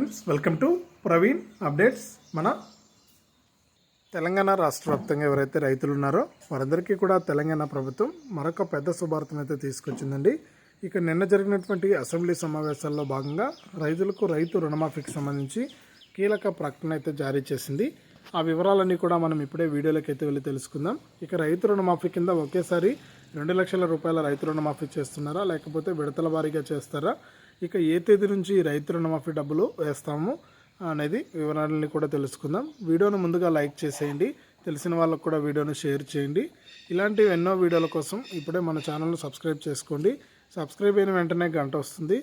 Friends welcome to Praveen updates మన తెలంగాణ రాష్ట్ర వ్యాప్తంగా ఎవరైతే రైతులు ఉన్నారో వారందరికీ కూడా తెలంగాణ ప్రభుత్వం మరొక పెద్ద శుభార్తను అయితే తీసుకొచ్చిందండి. ఇక నిన్న జరిగినటువంటి అసెంబ్లీ సమావేశాల్లో భాగంగా రైతులకు రైతు రుణమాఫీకి సంబంధించి కీలక ప్రకటన అయితే జారీ చేసింది. ఆ వివరాలన్నీ కూడా మనం ఇప్పుడే వీడియోలోకి అయితే వెళ్ళి తెలుసుకుందాం. ఇక రైతు రుణమాఫీ కింద ఒకేసారి రెండు లక్షల రూపాయల రైతు రుణమాఫీ చేస్తున్నారా? లేకపోతే విడతల వారీగా చేస్తారా? ఇక ఏ తేదీ నుంచి రైతు రుణమాఫీ డబ్బులు వేస్తాము అనేది వివరాలని కూడా తెలుసుకుందాం. వీడియోను ముందుగా లైక్ చేసేయండి. తెలిసిన వాళ్ళకు కూడా వీడియోను షేర్ చేయండి. ఇలాంటి ఎన్నో వీడియోల కోసం ఇప్పుడే మన ఛానల్ను సబ్స్క్రైబ్ చేసుకోండి. సబ్స్క్రైబ్ అయిన వెంటనే గంట వస్తుంది.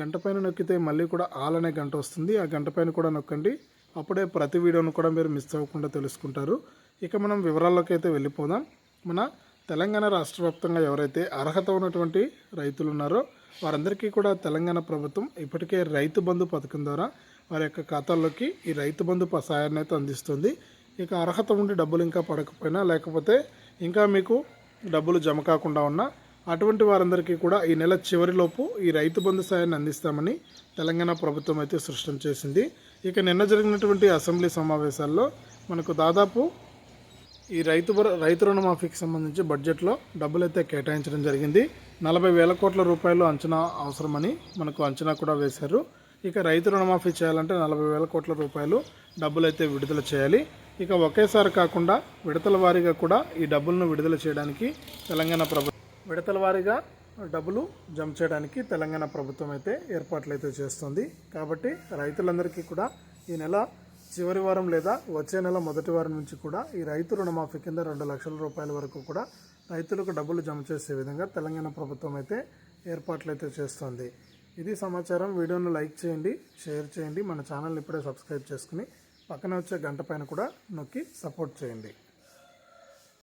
గంట పైన నొక్కితే మళ్ళీ కూడా ఆల్ అనే గంట వస్తుంది. ఆ గంట పైన కూడా నొక్కండి. అప్పుడే ప్రతి వీడియోను కూడా మీరు మిస్ అవ్వకుండా తెలుసుకుంటారు. ఇక మనం వివరాల్లోకి అయితే వెళ్ళిపోదాం. మన తెలంగాణ రాష్ట్ర వ్యాప్తంగా ఎవరైతే అర్హత ఉన్నటువంటి రైతులు ఉన్నారో వారందరికీ కూడా తెలంగాణ ప్రభుత్వం ఇప్పటికే రైతు బంధు పథకం ద్వారా వారి యొక్క ఖాతాల్లోకి ఈ రైతు బంధు సహాయాన్ని సాయాన్ని అయితే అందిస్తుంది. ఇక అర్హత ఉండి డబ్బులు ఇంకా పడకపోయినా లేకపోతే ఇంకా మీకు డబ్బులు జమ కాకుండా ఉన్నా అటువంటి వారందరికీ కూడా ఈ నెల చివరిలోపు ఈ రైతు బంధు సాయాన్ని అందిస్తామని తెలంగాణ ప్రభుత్వం అయితే సృష్టించేసింది ఇక నిన్న జరిగినటువంటి అసెంబ్లీ సమావేశాల్లో మనకు దాదాపు ఈ రైతు రైతు రుణమాఫీకి సంబంధించి బడ్జెట్లో డబ్బులు అయితే కేటాయించడం జరిగింది. నలభై వేల కోట్ల రూపాయలు అంచనా అవసరమని మనకు అంచనా కూడా వేశారు. ఇక రైతు రుణమాఫీ చేయాలంటే నలభై వేల కోట్ల రూపాయలు డబ్బులు అయితే విడుదల చేయాలి. ఇక ఒకేసారి కాకుండా విడతల వారీగా కూడా ఈ డబ్బులను విడుదల చేయడానికి తెలంగాణ ప్రభుత్వం విడతల వారీగా డబ్బులు జమ చేయడానికి తెలంగాణ ప్రభుత్వం అయితే ఏర్పాట్లు అయితే చేస్తుంది. కాబట్టి రైతులందరికీ కూడా ఈ నెల చివరి వారం లేదా వచ్చే నెల మొదటి వారం నుంచి కూడా ఈ రైతు రుణమాఫీ కింద రెండు లక్షల రూపాయల వరకు కూడా రైతులకు డబ్బులు జమ చేసే విధంగా తెలంగాణ ప్రభుత్వం అయితే ఏర్పాట్లు అయితే చేస్తోంది. ఇది సమాచారం. వీడియోను లైక్ చేయండి షేర్ చేయండి. మన ఛానల్ ఇప్పుడే సబ్స్క్రైబ్ చేసుకుని పక్కన వచ్చే గంట పైన కూడా నొక్కి సపోర్ట్ చేయండి.